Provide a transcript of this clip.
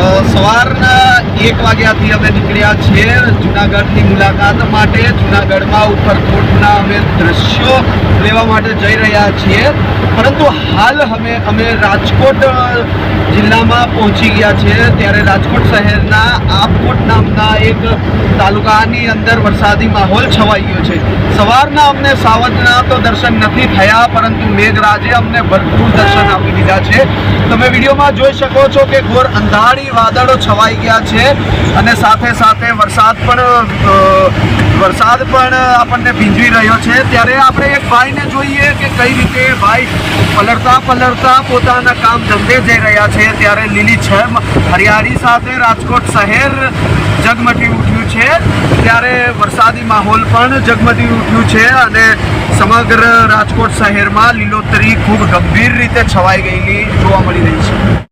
સવારના એક વાગ્યાથી અમે નીકળ્યા છીએ જુનાગઢની મુલાકાત માટે. જુનાગઢમાં ઉપરકોટના અમે દ્રશ્યો લેવા માટે જઈ રહ્યા છીએ. પરંતુ હાલ અમે અમે રાજકોટ જિલ્લામાં પહોંચી ગયા છીએ. ત્યારે રાજકોટ શહેરના આપકોટ નામના એક તાલુકાની અંદર વરસાદી માહોલ છવાઈ ગયો છે. સવારના અમને સાવજના તો દર્શન નથી થયા, પરંતુ મેઘરાજે અમને ભરપૂર દર્શન આપી દીધા છે. તમે વિડીયોમાં જોઈ શકો છો કે ઘોર અંધારી વાદળો છવાઈ ગયા છે અને સાથે સાથે વરસાદ પણ વરસાદ પણ આપણને ભીંજવી રહ્યો છે. ત્યારે આપણે એક ભાઈને જોઈએ કે કઈ રીતે ભાઈ પલળતા પલળતા પોતાના કામ ધંધે જઈ રહ્યા છે. ત્યારે લીલીછમ હરિયાળી સાથે રાજકોટ શહેર જગમટી ઉઠ્યું છે. ત્યારે વરસાદી માહોલ પણ જગમટી ઉઠ્યું છે અને સમગ્ર રાજકોટ શહેરમાં લીલોતરી ખૂબ ગંભીર રીતે છવાઈ ગયેલી જોવા મળી રહી છે.